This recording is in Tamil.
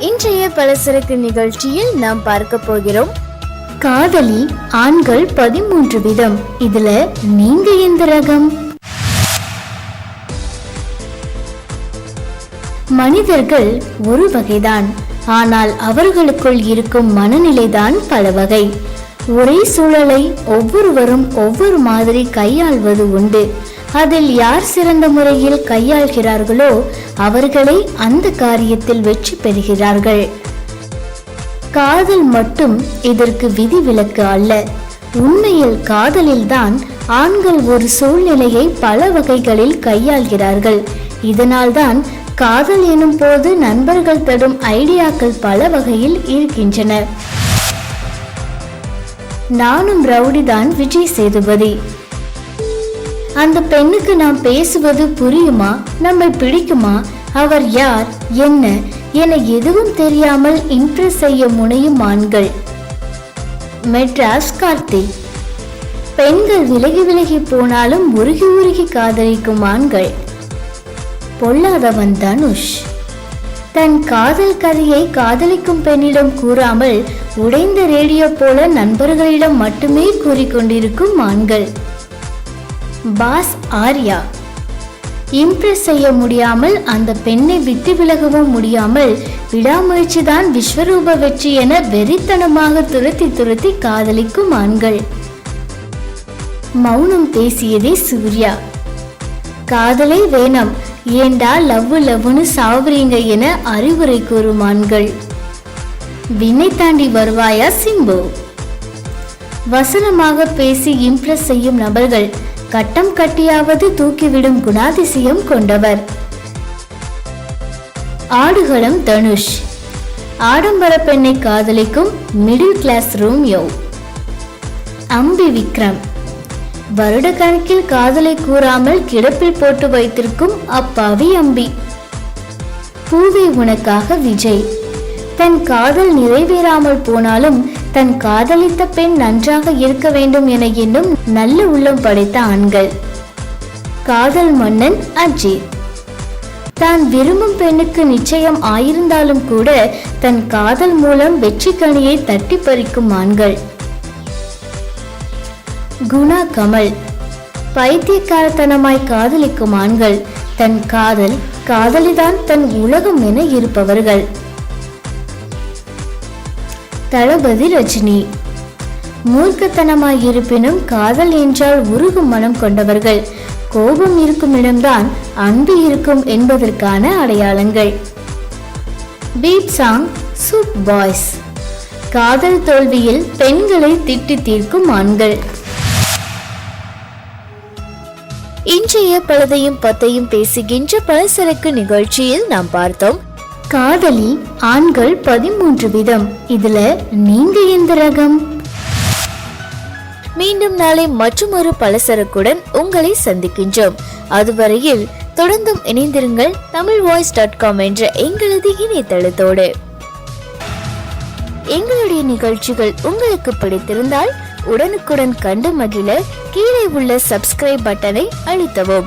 இன்றைய பலசரக்கு நிகழ்ச்சியில் நாம் பார்க்க போகிறோம். காதலி ஆண்கள் பதிமூன்று விதம். இதுல நீங்க எந்த ரகம்? மனிதர்கள் ஒரு வகைதான். ஆனால் அவர்களுக்குள் இருக்கும் மனநிலைதான் பல வகை ஒரே சூழலை ஒவ்வொருவரும் ஒவ்வொரு மாதிரி கையாள்வது உண்டு. அதில் யார் சிறந்த முறையில் கையாள்கிறார்களோ அவர்களே அந்த காரியத்தில் வெற்றி பெறுகிறார்கள். காதல் மட்டும் இதற்கு விதிவிலக்கு அல்ல. உண்மையில் காதலில்தான் ஆண்கள் ஒரு சூழ்நிலையை பல வகைகளில் கையாள்கிறார்கள். இதனால்தான் காதல் எனும் போது நண்பர்கள் தரும் ஐடியாக்கள் பல வகையில் இருக்கின்றன. நானும் ரவுடிதான் விஜய் சேதுபதி. அந்த பெண்ணுக்கு நாம் பேசுவது புரியுமா? நம்மை பிடிக்குமா? அவர் யார்? என்ன? என எதுவும் தெரியாமல் இம்ப்ரெஸ் செய்ய முனையும் ஆண்கள். மெட்ராஸ் கார்த்திக் பெண்கள் விலகி விலகி போனாலும் உருகி உருகி காதலிக்கும் ஆண்கள். பொல்லாதவன் தனுஷ். தன் காதல் கதையை காதலிக்கும் பெண்ணிடம் கூறாமல் உடைந்த ரேடியோ போல நண்பர்களிடம் மட்டுமே கூறிக்கொண்டிருக்கும் ஆண்கள். பாஸ் ஆர்யா. இம்ப்ரெஸ் செய்ய முடியாமல் அந்த பெண்ணை விட்டு விலகவும் முடியாமல் விடாமுயற்சிதான் விஸ்வரூப வெற்றி என வெறித்தனமாக துரத்தி துரத்தி காதலிக்கும் ஆண்கள். மௌனம் பேசியதே சூர்யா. காதலே வேணாம் ஏண்டா லவ் லவ்னு சாவுறீங்க என அறிவுரை கூறும் ஆண்கள். விண்ணை தாண்டி வருவாயா சிம்பு? வசனமாக பேசி இம்ப்ரெஸ் செய்யும் நபர்கள் கட்டம் கட்டியாவது தூக்கிவிடும் குணாதிசயம் கொண்டவர். ஆடுகளம் தனுஷ். ஆடம்பர பெண்ணை காதலிக்கும் middle class Romeo. Ambi Vikram. வருடக்கணக்கில் காதலை கூறாமல் கிடப்பில் போட்டு வைத்திருக்கும் அப்பாவி அம்பி. பூவே உனக்காக விஜய். தன் காதல் நிறைவேறாமல் போனாலும் தன் காதலித்த பெண் நன்றாக இருக்க வேண்டும் என எண்ணும் நல்ல உள்ளம் படைத்த ஆண்கள். காதல் மன்னன் அஜித். தான் விரும்பும் பெண்ணுக்கு நிச்சயம் ஆயிருந்தாலும் கூட தன் காதல் மூலம் வெற்றி கனியை தட்டி பறிக்கும் ஆண்கள். குணா கமல். பைத்தியக்காரத்தனமாய் காதலிக்கும் ஆண்கள். தன் காதல் காதலிதான் தன் உலகம் என இருப்பவர்கள். தளபதி ரஜினி. மூர்க்கத்தனமாய் இருப்பினும் காதல் என்றால் உருகும் மனம் கொண்டவர்கள். கோபம் இருக்கும் இடம்தான் அன்பு இருக்கும் என்பதற்கான அடையாளங்கள். Beat song soup boys. காதல் தோல்வியில் பெண்களை திட்டி தீர்க்கும் ஆண்கள். இன்றைய பழதையும் பத்தையும் பேசுகின்ற பலசரக்கு நிகழ்ச்சியில் நாம் பார்த்தோம். காதலி ஆண்கள் பதிமூன்று விதம். இதுல நீங்க எந்த ரகம்? மீண்டும் நாளை மற்றொரு பலசரக்குடன் உங்களை சந்திக்கின்றோம். அதுவரையில் தொடர்ந்தும் இணைந்திருங்கள் தமிழ் வாய்ஸ் டாட் காம் என்ற எங்களது இணையதளத்தோடு. எங்களுடைய நிகழ்ச்சிகள் உங்களுக்கு பிடித்திருந்தால் உடனுக்குடன் கண்டு மகிழ கீழே உள்ள சப்ஸ்கிரைப் பட்டனை அழுத்தவும்.